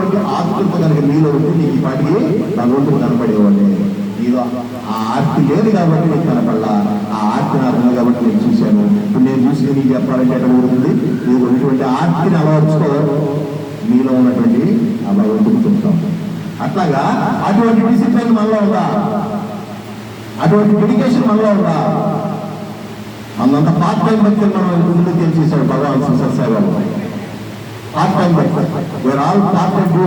అనేటువంటి ఆతృత కనుక నీలో ఉంటే నీకు ఈ పాటికి భగవంతుడు కనపడేవాడే. నీలో ఆ ఆర్తి లేదు కాబట్టి నీకు కనపడలా. ఆ ఆర్తి నాకు కాబట్టి నేను చూశాను. ఇప్పుడు నేను చూసి నీకు చెప్పాలంటే ఎక్కడ ఉంటుంది నీకు ఉన్నటువంటి ఆర్తిని అలవర్చుకో. నీలో ఉన్నటువంటి ఆ భగవంతుడు చెప్తాం. అట్లాగా అటువంటి డిసిప్లిన్ మనలో ఉందా? అటువంటి డెడికేషన్ మనలో ఉందా? మనంతా పార్ట్ టైం భక్తులు మనం? ముందు తెలిసేసాడు భగవాన్ సుసర్ సాయి గారు పార్ట్ టైం భక్తులు where all part time do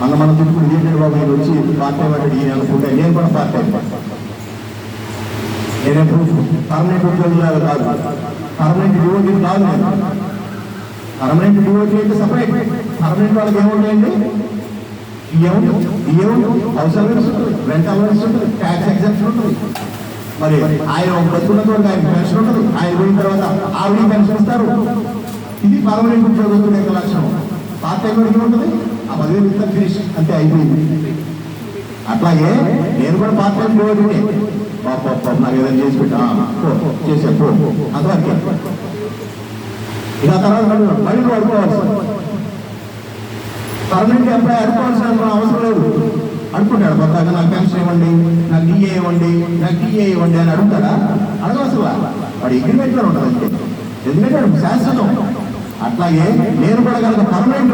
మన మన చుట్టూ ఏంటంటే బాబు మీరు వచ్చి పార్ట్ టైం అంటే ఈయన అనుకుంటే నేను కూడా పార్ట్ టైం నేను ఎప్పుడు పర్మనెంట్ ఉద్యోగులు కాదు. పర్మనెంట్ డివోటీ కాదు నేను. పర్మనెంట్ డివోటీ అంటే సపరేట్ పర్మనెంట్ వాళ్ళకి ఏముంటాయండి? బియ్యం బియ్యం హౌస్ అలవెన్స్ ఉంటుంది రెంట్ అలవెన్స్ ఉంటుంది. ట్యాక్స్ ఎగ్జామ్షన్ ఉంటుంది. మరి ఆయన బతుకున్నటువంటి ఆయన పెన్షన్ ఉంటుంది. ఆయన పోయిన తర్వాత ఆవిడ పెన్షన్ ఇస్తారు. ఇది పార్లమెంట్ ఉద్యోగస్తుల యొక్క లక్షణం. పార్టీ టైం ఉంటుంది? ఆ పదివేలు ఇస్తారు ఫినిష్ అంతే అయిపోయింది. అట్లాగే నేను కూడా పార్ట్ టైం డివోటీనే పాప నాకు ఏదైనా చేసి పెట్టా. చేసే పో. అంతవరకే ఇక తర్వాత మళ్ళీ అడుకోవాల్సి పర్మనెంట్ ఎంప్లాయ్ అడుకోవాల్సిన అవసరం లేదు. అనుకుంటాడు కొత్తగా నాకు పెన్షన్ ఇవ్వండి నాకు డిఏ ఇవ్వండి నాకు డిఏ ఇవ్వండి అని అడుగుతాడా? అడగవసలా వాడు. అగ్రిమెంట్లో ఉంటుంది ఎందుకంటే శాశ్వతం. అట్లాగే నేను కూడా కనుక పర్మనెంట్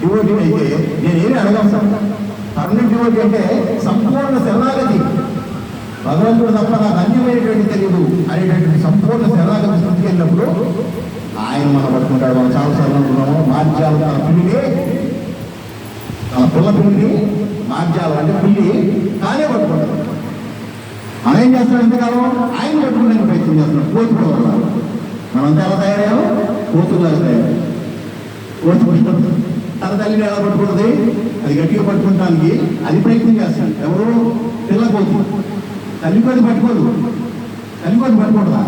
డివోటీ అయితే నేను ఏమి అడగవసరం పర్మనెంట్ డివోటీ అంటే సంపూర్ణ శరణాగతి. భగవంతుడు తప్ప నాకు అన్యమైనటువంటి తెలియదు అనేటువంటి సంపూర్ణ శరణాగతి స్థితికి వెళ్ళినప్పుడు ఆయన మనం పట్టుకుంటాడు మనం చాలా సార్లు అనుకున్నాము మార్చాలు తన పిల్లిని తన పిల్ల పిల్లిని మార్జాలు అంటే పిల్లి కానే పట్టుకుంటాడు. మనం ఏం చేస్తాడు ఎంతకాలం ఆయన పట్టుకునే ప్రయత్నం చేస్తున్నాడు కోతుల మనంతా ఎలా తయారయ్యాము కోతులు తయారు కోతులు తన తల్లిని ఎలా పట్టుకుంటుంది అది గట్టిగా పట్టుకుంటానికి అది ప్రయత్నం చేస్తాడు. ఎవరు పిల్ల కోతి. తల్లి కోతి పట్టుకోదు. తల్లి కోతి పట్టుకుంటుందా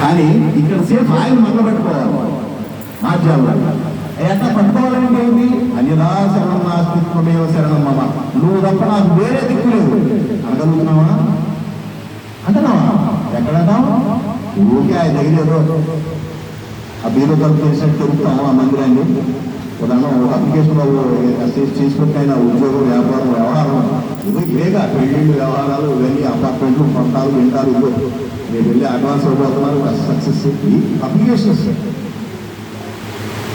కానీ ఇక్కడ సేఫ్ ఆయన మొదలు పట్టుకోవాలి. మార్చాలి ఎట్లా పట్టుకోవాలంటే ఏంటి అన్యదా శరణం నాస్తిత్వమేవ శరణం మమ. నువ్వు తప్ప నాకు వేరే దిక్కు లేదు. అడగలుగుతున్నావా అంటున్నావా? ఎక్కడన్నా ఊరికే ఆయన దగ్గర ఆ బీరో తరపు చేసినట్టు తిరుగుతాము ఆ మందిరాన్ని. ఉదాహరణ ఒక అప్లికేషన్ చేసుకుంటే ఉద్యోగం వ్యాపారం వ్యవహారం. ఇవి ఇవేగా పెళ్ళిళ్ళు వ్యవహారాలు ఇవన్నీ అపార్ట్మెంట్లు పంటాలు వింటాలు ఇవో. మీరు వెళ్ళి అడ్వాన్స్ అయిపోతున్నారు సక్సెస్. ఈ అప్లికేషన్స్.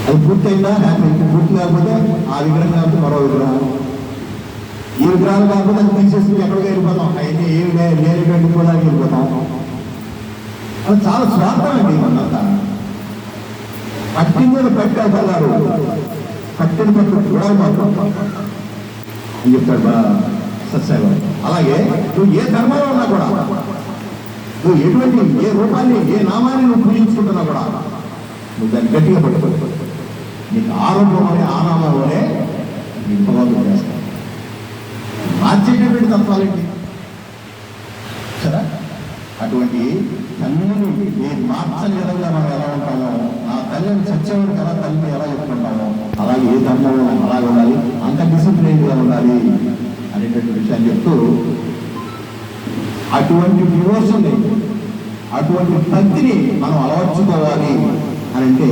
అది పూర్తయిందా? హ్యాపీ. పూర్తి కాకపోతే ఆ విగ్రహం కాకపోతే మరో విగ్రహం. ఈ విగ్రహాలు కాకపోతే అది తీసేసి ఎక్కడికి వెళ్ళిపోతాం. అవన్నీ ఏమి లేని వెళ్ళిపోవడానికి వెళ్ళిపోతాం. అది చాలా స్వార్థం అండి మనంతా పట్టి మీద పెట్టారు పట్టిన పట్టు కూడా అని చెప్తాడు మన సత్సాయి అలాగే నువ్వు ఏ ధర్మంలో ఉన్నా కూడా నువ్వు ఎటువంటి ఏ రూపాన్ని ఏ నామాన్ని నువ్వు పూజించుకుంటున్నా కూడా నువ్వు దాన్ని గట్టిగా పట్టుకో నీకు ఆరోగ్యంలోనే ఆనామంలోనే నీకు భగవంతుడు చేస్తాడు మార్చేటటువంటి తత్వాలేంటి సరే అటువంటి తల్లిని నేను మార్చని విధంగా మనం ఎలా ఉంటామో ఆ తల్లిని చచ్చేవాడికి ఎలా తల్లిని ఎలా చెప్పుకుంటామో అలాగే ఏ ధర్మంలో అలాగే ఉండాలి అంత డిసిప్లిన్గా ఉండాలి అనేటువంటి విషయాన్ని చెప్తూ అటువంటి డివోర్స్ని అటువంటి భక్తిని మనం అలవర్చుకోవాలి అని అంటే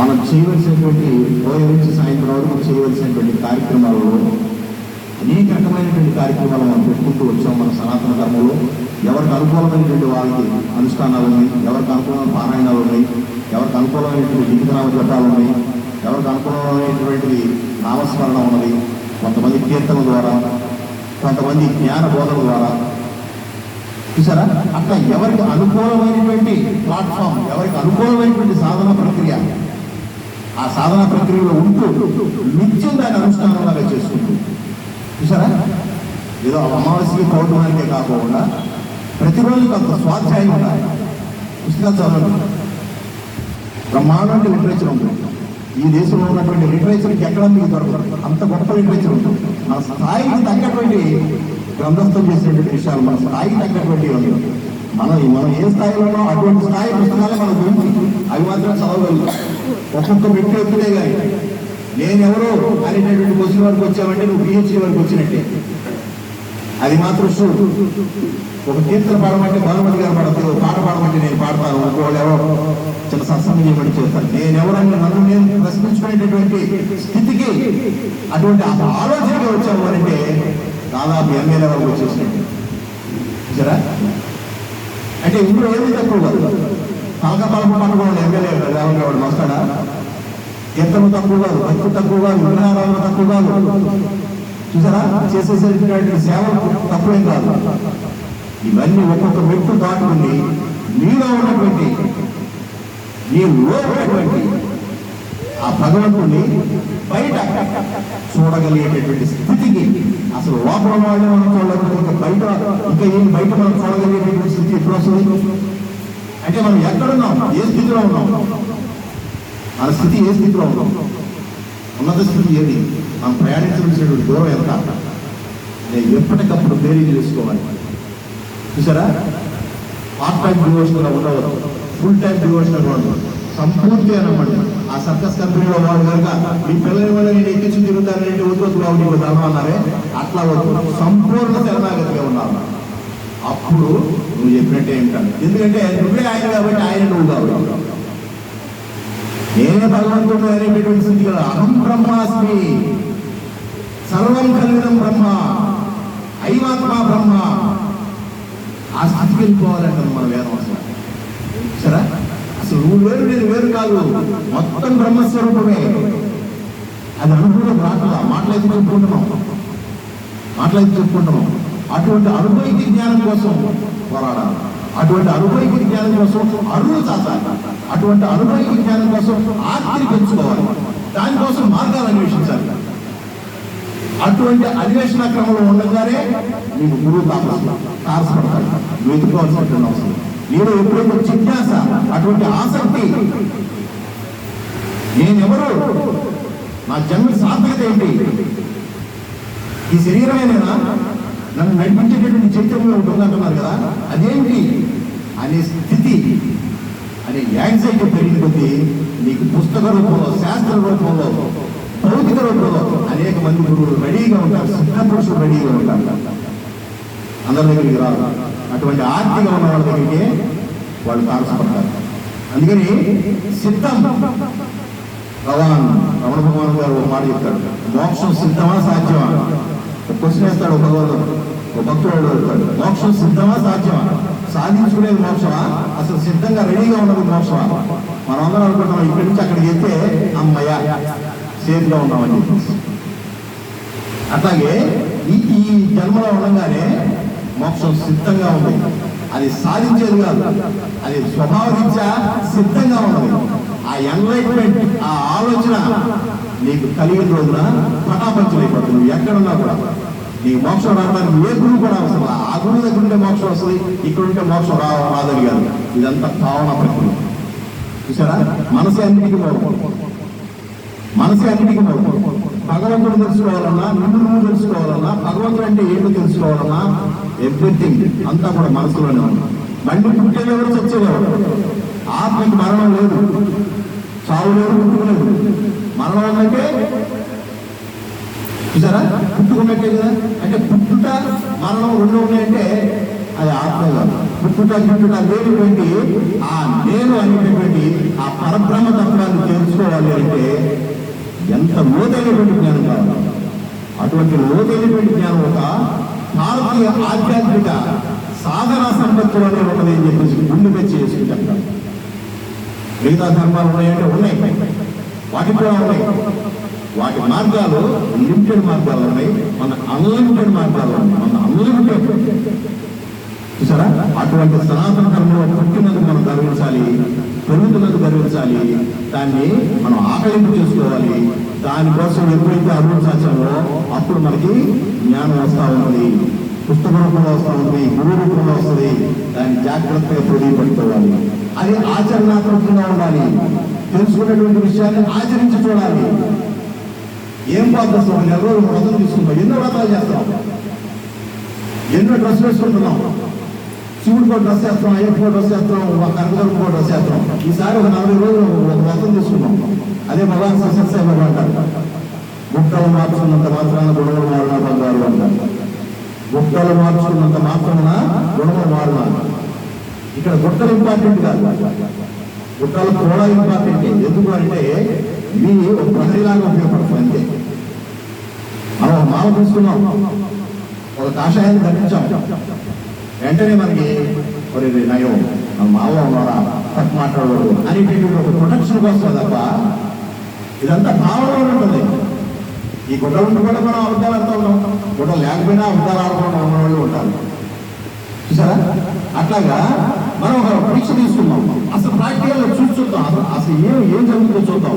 మనం చేయవలసినటువంటి ఉదయం నుంచి సాయంత్రం వరకు చేయవలసినటువంటి కార్యక్రమాలలో అనేక రకమైనటువంటి కార్యక్రమాలు మనం పెట్టుకుంటూ వచ్చాం మన సనాతన ధర్మంలో. ఎవరికి అనుకూలమైనటువంటి వాళ్ళకి అనుష్ఠానాలు ఉన్నాయి ఎవరికి అనుకూలమైన పారాయణాలు ఉన్నాయి ఎవరికి అనుకూలమైనటువంటి జీవితనామ చట్టాలు ఉన్నాయి ఎవరికి అనుకూలమైనటువంటి నామస్మరణ ఉన్నది కొంతమంది కీర్తన ద్వారా కొంతమంది జ్ఞాన బోధన ద్వారా. చూసారా? అట్లా ఎవరికి అనుకూలమైనటువంటి ప్లాట్ఫామ్ ఎవరికి అనుకూలమైనటువంటి సాధన ప్రక్రియ ఆ సాధన ప్రక్రియలో ఉంటూ నిత్యం దాని అనుష్ఠానంలాగా చేసుకుంటూ చూసారా? ఏదో అమావాస్య పౌర్ణమానికే కాకుండా ప్రతిరోజు కొంత స్వాధ్యాయం ఉండాలి. పుస్తకాలు చదవండి. బ్రహ్మాండ లిటరేచర్ ఉంటుంది. ఈ దేశంలో ఉన్నటువంటి లిటరేచర్కి ఎక్కడ మీకు దొరకదు? అంత గొప్ప లిటరేచర్ ఉంటుంది. మన స్థాయికి తగ్గటువంటి గ్రంథస్థం చేసినటువంటి విషయాలు మన స్థాయికి తగ్గటువంటి ఉంది మనం మనం ఏ స్థాయిలో ఉన్నామో అటువంటి స్థాయి పుస్తకాలే మనకు ఉంది అవి మాత్రం చదవగలుగుతాం. ఒక్కొక్క వ్యక్తి ఎత్తులే కానీ నేనెవరో అనేటటువంటి క్వశ్చన్ వరకు వచ్చామంటే నువ్వు పిహెచ్డీ వరకు వచ్చినట్టే అది మాత్రం షూ ఒక కీర్తన పాడమంటే భానుమతి గారు పాడతారు పాట పాడమంటే నేను పాడతాను ఇంకోళ్ళు ఎవరో చిన్న సత్సంగం చేయమని చేస్తాను నేను నన్ను నేను ప్రశ్నించుకునేటటువంటి స్థితికి అటువంటి ఆలోచనకి వచ్చాము అంటే దాదాపు ఎమ్మెల్యే వరకు వచ్చేసినట్టు చూసారా అంటే ఇందులో ఏమి తక్కువ కాదు తలక తలపు పట్టుకోవడం ఎమ్మెల్యే రావాలి వాడు వస్తాడా ఎంతలు తక్కువ కాదు భక్తి తక్కువ కాదు విగ్రహారాధన తక్కువ కాదు. చూసారా? చేసేసేటువంటి సేవ తక్కువేం కాదు. ఇవన్నీ ఒక్కొక్క మెట్టు దాటుకుని నీలో ఉన్నటువంటి నీ ఉన్నటువంటి ఆ భగవంతుని బయట చూడగలిగేటటువంటి స్థితికి అసలు లోపల వాళ్ళని మనం చూడలేదు ఇంకా బయట ఇంకా ఏం బయట మనం చూడగలిగేటటువంటి స్థితి ఎప్పుడు వస్తుంది? అంటే మనం ఎక్కడున్నాం ఏ స్థితిలో ఉన్నాం? మన స్థితి ఏ స్థితిలో ఉన్నాం ఉన్నత స్థితి ఏది? మనం ప్రయాణించవలసినటువంటి దూరం ఎంత? నేను ఎప్పటికప్పుడు బేరీ చేసుకోవాలి చూసారా? పార్ట్ టైం డివోషనల్ ఉండవద్దు. ఫుల్ టైం డివోషనల్ ఉండదు సంపూర్తి అనమాట ఆ సర్కస్ కంపెనీలో వాడు కనుక మీ పిల్లల వల్ల నేను ఎక్కించి తిరుగుతానంటే వద్దు వద్దు బాబు నీకు ధర్మం అన్నారే? అట్లా వద్దు. సంపూర్ణ శరణాగతిగా ఉన్నాను అప్పుడు నువ్వు చెప్పినట్టే ఏంటంటే ఎందుకంటే నువ్వే ఆయన కాబట్టి ఆయన నువ్వు కాబట్టి. నేనే భగవంతుడు అనేటటువంటి స్థితి కదా. అహం బ్రహ్మాస్మి. సర్వం కలిగిన బ్రహ్మ. ఐవాత్మ బ్రహ్మ. ఆ స్థితికి వెళ్ళిపోవాలంటారు మన వేదం సరే? అసలు నువ్వు వేరు నేను వేరు కాదు. మొత్తం బ్రహ్మస్వరూపమే. అది అనుభవం రాకుండా మాట్లాడి చెప్పుకుంటున్నాం మాట్లాడి చెప్పుకుంటున్నాం అటువంటి అనుభవిక జ్ఞానం కోసం పోరాడాలి. అటువంటి అనుభవిక జ్ఞానం కోసం అరువు చాచాలి అటువంటి అనుభవిక జ్ఞానం కోసం ఆర్తిని పెంచుకోవాలి. దానికోసం మార్గాలు అన్వేషించాలి. అటువంటి అన్వేషణ క్రమంలో ఉండగానే నీకు గురువు తాపసు తారసపడతాడు అవసరం నీలో ఎప్పుడైతే జిజ్ఞాస అటువంటి ఆసక్తి నేనెవరు? నా జన్మ సార్థకత ఏంటి? ఈ శరీరమేనా నన్ను నడిపించేటటువంటి చైతన్యం ఒకటి ఉందంటున్నారు కదా? అదేంటి? అనే స్థితి అనే యాంగ్జైటీ పెరిగిన కొద్దీ నీకు పుస్తక రూపంలో శాస్త్ర రూపంలో భౌతిక రూపంలో అనేక మంది గురువులు రెడీగా ఉంటారు సిద్ధ పురుషులు రెడీగా ఉంటారు. అందరి దగ్గరికి రాదు అటువంటి ఆర్థిక ఉన్న వాళ్ళ దగ్గరికి వాళ్ళు తారసపడతారు. అందుకని సిద్ధం. భగవాన్ రమణ భగవాన్ గారు ఒక మాట చెప్తాడు మోక్షం సిద్ధమా సాధ్యమా? క్వశ్చన్ వేస్తాడు ఒక ఒక భక్తుడు అడుగుతాడు మోక్షం సిద్ధమా సాధ్యమా? సాధించుకునేది మోక్షమా? అసలు సిద్ధంగా రెడీగా ఉన్నది మోక్షమా? మనం అందరం అనుకుంటాం ఇక్కడి నుంచి అక్కడికి వెళ్తే అమ్మయ్య సేఫ్గా ఉన్నామని చెప్పేసి. అట్లాగే ఈ ఈ జన్మలో ఉండగానే మోక్షం సిద్ధంగా ఉంది. అది సాధించేది కాదు అది స్వభావరీత్యా సిద్ధంగా ఉన్నది. ఆ ఎన్లైట్మెంట్ ఆ ఆలోచన నీకు కలిగిన రోజున పటాపంచలైపోతుంది ఎక్కడున్నా కూడా. నీకు మోక్షం రావడానికి ఏ గురువు కూడా అవసరం ఆ గురువు దగ్గర ఉంటే మోక్షం వస్తుంది ఇక్కడ ఉంటే మోక్షం రా రాదని కాదు. ఇదంతా భావన ప్రక్రియ. చూసారా మనసు అన్నిటికీ మూలం. మనసు అన్నిటికీ మూలం. భగవంతుడు తెలుసుకోవాలన్నా నిన్ను నువ్వు తెలుసుకోవాలన్నా భగవంతుడు అంటే ఏంటో తెలుసుకోవాలన్నా ఎవ్రీథింగ్ అంతా కూడా మనసులోనే ఉంది. మళ్ళీ పుట్టేదెవరు చచ్చేదెవరు ఆత్మకి మరణం లేదు. చావు లేదు పుట్టుక లేదు చూసారా? పుట్టుకున్నట్టే కదా? అంటే పుట్టుట మరణం రెండు ఉన్నాయంటే అది ఆత్మ కాదు. పుట్టుట గిట్టుట లేనటువంటి ఆ నేను అనేటటువంటి ఆ పరబ్రహ్మ తత్వాన్ని తెలుసుకోవాలి అంటే ఎంత లోతైనటువంటి జ్ఞానం కావాలి. అటువంటి లోతైనటువంటి జ్ఞానం ఒక భారతీయ ఆధ్యాత్మిక సాధన సంపత్తులోనే ఒకటి అని చెప్పేసి గుండె పెంచి చేసుకుంటాం మిగతా ధర్మాలు ఉన్నాయంటే ఉన్నాయి. వాటి కూడా ఉన్నాయి వాటి మార్గాలు లిమిటెడ్ మార్గాలు ఉన్నాయి. మన అన్లిమిటెడ్ మార్గాలు ఉన్నాయి. మన అన్లిమిటెడ్. చూసారా? అటువంటి సనాతన ధర్మంలో పుట్టినందుకు మనం గర్వించాలి. పెరుగుతున్నందుకు గర్వించాలి. దాన్ని మనం ఆకలింపు చేసుకోవాలి. దానికోసం ఎప్పుడైతే అరుణించామో అప్పుడు మనకి జ్ఞానం వస్తూ ఉన్నది. పుస్తక రూపంలో వస్తూ ఉంది గురు రూపంలో వస్తుంది. దాన్ని జాగ్రత్తగా తెలియపడుకోవాలి అది ఆచరణాత్మకంగా ఉండాలి. తెలుసుకున్నటువంటి విషయాన్ని ఆచరించి చూడాలి. ఏం పాటిస్తాం నెల రోజులు వ్రతం తీసుకుంటాం ఎన్నో వ్రతాలు చేస్తాం ఎన్నో డ్రెస్ వేసుకుంటున్నాం. శివుడికో డ్రెస్ చేస్తాం అయ్యప్పకో డ్రెస్ వేస్తాం ఒక కనకదుర్గకో డ్రెస్ చేస్తాం ఈసారి ఒక నలభై రోజులు ఒక వ్రతం తీసుకున్నాం. అదే భగవాన్ సక్సెస్ బాబా అంటారు. గుట్టలు మార్చుకున్నంత మాత్రాన గొడవలు మారిన బంగారు అంటారు గుట్టలు మార్చుకున్నంత మాత్రమున గుణము మారునా. ఇక్కడ గుట్టలు ఇంపార్టెంట్ కాదు. గుట్టలు కూడా ఇంపార్టెంట్. ఎందుకు అంటే ఇవి ఒక ప్రహరిలాగా ఉపయోగపడుతుంది అంతే. మనం ఒక మాల తీసుకున్నాం ఒక కాషాయాన్ని ధరించాం వెంటనే మనకి మరి నయం మన మావ ఉన్నారా తప్పు మాట్లాడకూడదు. అనేటువంటి ఒక ప్రొటెక్షన్ కోసం తప్ప ఇదంతా భావనలో ఉంటుంది. ఈ గుడ్డలు ఉండి కూడా మనం అబద్ధాలు ఆడుతూ ఉంటాం. గుడ్డలు లేకపోయినా అబద్ధాలు ఆడుకుంటూ ఉన్న వాళ్ళు ఉంటారు. చూసారా? అట్లాగా మనం ఒక పరీక్ష తీసుకున్నాం అసలు ప్రాక్టికల్ చూస్తుంటాం. అసలు అసలు ఏం ఏం జరుగుతుందో చూద్దాం.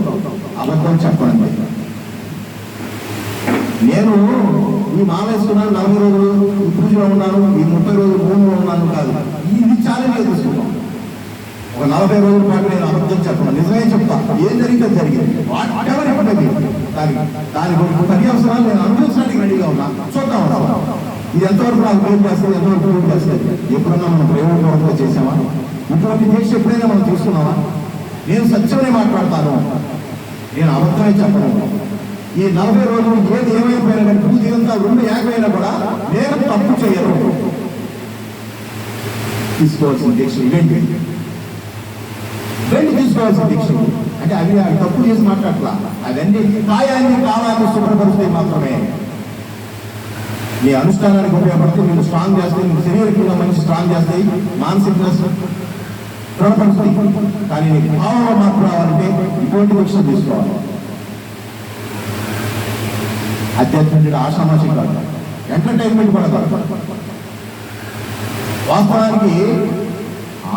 అబద్ధం చెప్పండి. నేను ఈ మాల వేసుకున్నాను నలభై రోజులు ఈ పూజలో ఉన్నాను ఈ ముప్పై రోజులు భూమిలో ఉన్నాను కాదు. ఇది ఛాలెంజ్ తీసుకున్నాం ఒక నలభై రోజుల పాటు నేను అబద్ధం చెప్పను. నిజమే చెప్తా. ఏం జరిగితే జరిగింది. వాట్ ఎవర్ ఇప్పటికీ దాని దాని పని పర్యవసరాలు నేను అనుభవించడానికి రెడీగా ఉన్నా. చూద్దాం ఇది ఎంతవరకు నాకు పేరు చేస్తుంది ఎంతవరకు పేరు చేస్తుంది ఎప్పుడన్నా మనం ప్రయోగపూర్వకంగా చేసామా ఇటువంటి దీక్ష ఎప్పుడైనా మనం తీసుకున్నామా నేను సత్యమనే మాట్లాడతాను. నేను అబద్ధమే చెప్పను. ఈ నలభై రోజులు ఏది ఏమైపోయినా కానీ పూజ ఇదంతా రెండు ఏకమైనా కూడా నేను తప్పు చేయను. తీసుకోవాల్సిన దీక్ష ఇవేంటి రెండు తీసుకోవాల్సిన దీక్ష అంటే అవి అవి తప్పు చేసి మాట్లాడలా అవన్నీ కాయాన్ని కాలాన్ని శుభ్రపరుస్తాయి మాత్రమే. మీ అనుష్ఠానానికి ఉపయోగపడుతూ మీరు స్ట్రాంగ్ చేస్తాయి మీ శరీరకంగా మంచి స్ట్రాంగ్ చేస్తాయి మానసికంగా దృఢపరుస్తాయి కానీ నీ భావంలో మార్పు రావాలంటే ఇటువంటి విషయం తీసుకోవాలి. అధ్యాత్మిక ఆషామాషి కాదు. ఎంటర్టైన్మెంట్ కూడా కాదు. వాస్తవానికి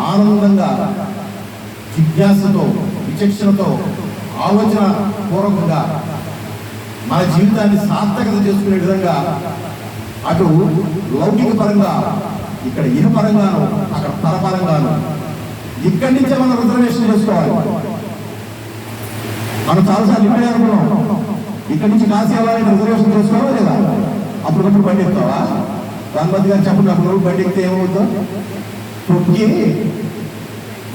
ఆనందంగా జిజ్ఞాసతో విచక్షణతో ఆలోచన పూర్వకంగా మన జీవితాన్ని సార్థకత చేసుకునే విధంగా అటు లౌకిక పరంగా ఇక్కడ ఇన పరంగాను అక్కడ పరపరంగాను. ఇక్కడి నుంచే మనం రిజర్వేషన్ చేసుకోవాలి. మనం చాలాసార్లు ఇక్కడే అనుకున్నాం. ఇక్కడి నుంచి కాశీ వెళ్ళాలని రిజర్వేషన్ చేసుకోవాలా లేదా? అప్పుడప్పుడు బండి ఎక్కుతావా గణపతి గారు చెప్పండి అప్పుడు బండి ఎక్కితే ఏమవుతుందో తొక్కి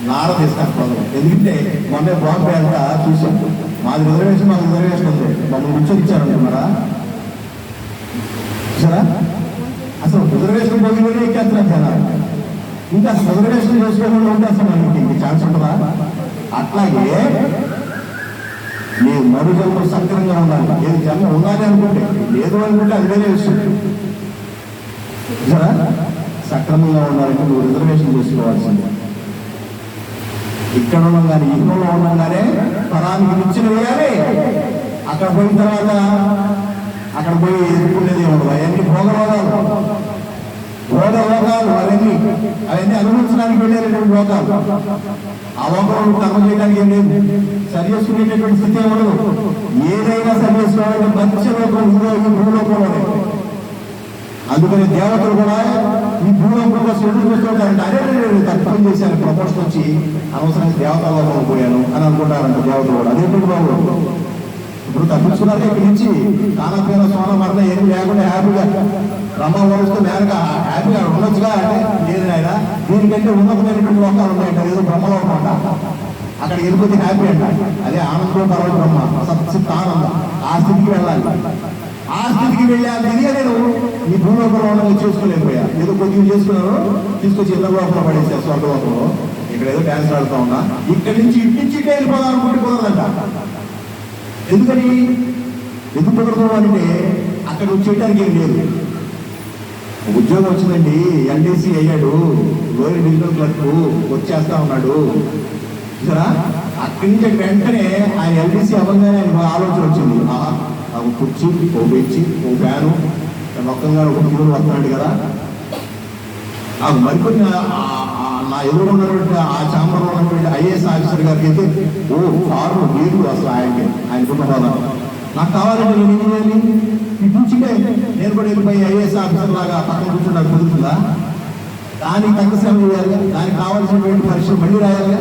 నార తీసుకొస్తాను ఎందుకంటే మొన్న బాంబే బ్యాంక్ చూసాం. మాది రిజర్వేషన్ మాకు రిజర్వేషన్ ఉంది. మమ్మల్ని కూర్చొని ఇచ్చారనుకున్నారా చూసారా? అసలు ఇంకా అసలు రిజర్వేషన్ చేసుకోకుండా ఉంటే అసలు మనకి ఇంక ఛాన్స్ ఉంటుందా? అట్లాగే మీ మరు జన్మ సక్రంగా ఉండాలి. ఏది జన్మ ఉండాలి అనుకుంటే లేదు అనుకుంటే అది వేరే విషయం. సక్రమంగా ఉండాలంటే నువ్వు రిజర్వేషన్ చేసుకోవాల్సిందే. ఇక్కడ ఉన్నాం కానీ ఇంట్లో ఉన్నాం కానీ తరానికి మించిన వేయాలి. అక్కడ పోయిన తర్వాత అక్కడ పోయి ఎదుర్కొనేది ఉండదు అవన్నీ భోగవాదాలు భోగ రోగాలు అవన్నీ అవన్నీ అనుభవించడానికి వెళ్ళేటటువంటి రోగాలు. ఆ లోకంలో కర్మ చేయడానికి ఏం లేదు. సరి చేసుకునేటటువంటి స్థితి ఏం ఉండదు ఏదైనా సరి చేసుకోవాలంటే మంచి భూలోకం ఇందులో భూలోకంలోనే అందుకని దేవతలు కూడా ఈ భూలోకంలో ఎదురు చూస్తుంటారంటే అదే నేను తప్పని చేశాను. ప్రపోజల్ వచ్చి అనవసరంగా దేవతలలో పోయాను అని అనుకుంటారంట దేవతలు కూడా. అదే బాబు? ఇప్పుడు తప్పించుకున్నారు ఇక్కడి నుంచి. కానపేన సోన మరణ ఏమి లేకుండా హ్యాపీగా రమ్మ వరుస్తూ మేనగా హ్యాపీగా ఉండొచ్చుగా అంటే లేదు ఆయన దీనికంటే ఉన్నతమైనటువంటి లోకాలు ఉన్నాయంట. ఏదో బ్రహ్మలోకం అంట అక్కడ వెళ్ళిపోతే హ్యాపీ అంట. అదే ఆనందం పర్వత బ్రహ్మ సత్సిత్ ఆనందం. ఆ స్థితికి వెళ్ళాలి. ఆ స్థితికి వెళ్ళాలి ఇది నేను ఈ భూలోకంలో ఉండగా చేసుకోలేకపోయా ఏదో కొద్దిగా చేసుకున్నాను తీసుకొచ్చి ఇళ్ళ లోపల పడేసా స్వర్గలోకంలో. ఇక్కడ ఏదో డ్యాన్స్ ఆడుతా ఉన్నా. ఇక్కడి నుంచి ఇంటి నుంచి ఇటే వెళ్ళిపోదాం అనుకుంటే కుదరదంట. ఎందుకని? ఎందుకు కుదరదు అంటే అక్కడ వచ్చేయడానికి ఏం లేదు. ఉద్యోగం వచ్చిందండి ఎల్డీసీ అయ్యాడు లోయర్ డివిజనల్ క్లర్క్ వచ్చేస్తా ఉన్నాడు. సరా అక్కడి నుంచి వెంటనే ఆ ఎల్డీసీ అవ్వగానే ఆయన ఆలోచన వచ్చింది. ఆ ఒక కుర్చీ ఓ బెచ్చి ఓ ఫ్యాను మొత్తంగా ఒక పిల్లలు వస్తున్నాడు కదా. ఆ మరికొన్ని నా ఎదురు ఉన్నటువంటి ఆ ఛాంబర్లో ఉన్నటువంటి ఐఏఎస్ ఆఫీసర్ గారికి అయితే ఓ కారు మీరు అసలు ఆయనకి ఆయన హోదా నాకు కావాలంటే నేను ఏమి చేయాలి నేను కూడా వెళ్ళిపోయి ఐఏఎస్ ఆఫీసర్ లాగా పక్కన కూర్చుని నాకు కుదురుతుందా? దానికి తగ్గ శ్రమ చేయాలి దానికి కావాల్సినటువంటి పరీక్షలు మళ్ళీ రాయాలి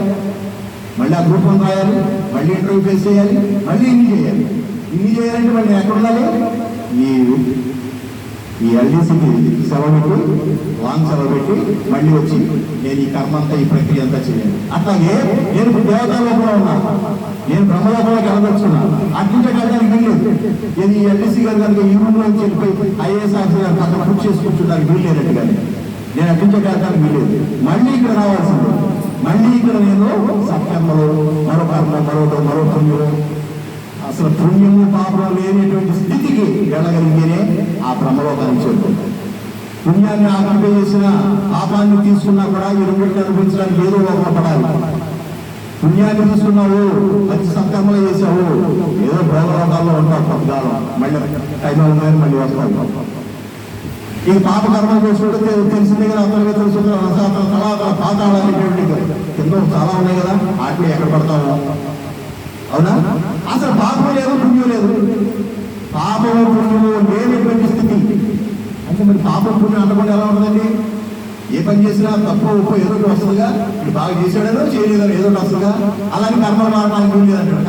మళ్ళీ ఆ గ్రూప్ వన్ రాయాలి మళ్ళీ ఇంటర్వ్యూ ఫేస్ చేయాలి మళ్ళీ ఇన్ని చేయాలి. ఇన్ని చేయాలంటే మళ్ళీ ఎక్కడ ఉండాలి? ఈ ఈ ఎల్డీసీకి సెలవు పెట్టి లాంగ్ సెలవు పెట్టి మళ్ళీ వచ్చి నేను ఈ కర్మ అంతా ఈ ప్రక్రియ అంతా చేయను అట్లాగే నేను ఇప్పుడు దేవతాలోకంలో ఉన్నా. నేను బ్రహ్మలోకంలోకి పరదలుచుకున్నా అట్నుంచే వెళ్ళడానికి వీల్లేదు. ఈ ఎల్డీసీ గారు కనుక ఈ రూమ్ నుంచి వెళ్ళిపోయి ఐఏఎస్ ఆఫీసర్ గారు పక్కన పూర్తి చేసుకుంటున్నారు వీల్లేనట్టు కానీ నేను అట్నుంచే కలగడానికి వీల్లేదు మళ్ళీ ఇక్కడ రావాల్సింది. మళ్ళీ ఇక్కడ నేను సత్యంలో మరో కర్మ మరో మరో పుణ్యం అసలు పుణ్యము పాపం లేనటువంటి స్థితికి వెళ్ళగలిగితేనే ఆ బ్రహ్మలోకానికి చేరుకుంటాం పుణ్యాన్ని ఆక్రమణ చేసిన పాపాన్ని తీసుకున్నా కూడా ఈ రెండింటిని అనుభవించడానికి ఏదో ఒక పడాలి. పుణ్యాన్ని తీసుకున్నావు మంచి సత్కర్మలు చేసావు ఏదో భోగలోకాల్లో ఉంటావు కొంతకాలం మళ్ళీ టైం ఉన్నాయి మళ్ళీ వస్తావు ఈ పాప కర్మ చేసుకుంటే తెలిసిందే కదా అందరికీ తెలుస్తుంది రసాతల తలాతల పాతాళ అనేటువంటి కింద చాలా ఉన్నాయి కదా వాటిని ఎక్కడ పడతావు? అవునా? అసలు పాపం లేదు పుణ్యం లేదు. పాపము పుణ్యము లేనటువంటి స్థితి. అంటే మరి పాపం పుణ్యం అనకుండా ఎలా ఉంటుందండి? ఏ పని చేసినా తప్పు ఉప్పు ఏదో ఒకటి వస్తుందిగా. ఇప్పుడు బాగా చేసాడేదో చేయలేదో ఏదో ఒకటి వస్తుందిగా. అలాగే కర్మ మారణానికి లేదంటాడు